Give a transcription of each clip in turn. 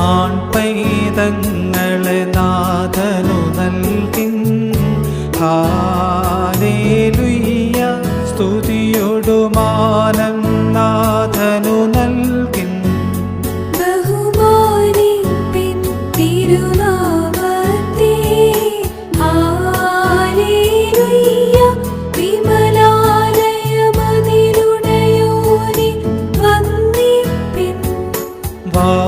ആൺപൈതങ്ങളെ നാഥനു നൽകിൻ. Hallelujah സ്തുതിയൊടുമാനം.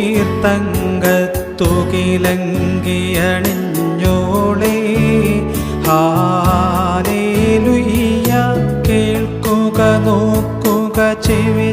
ഓഫീർ തങ്കത്തുകിലങ്കിയണിഞ്ഞോളേ. Hallelujah കേൾക്കുക നോക്കുക ചെവി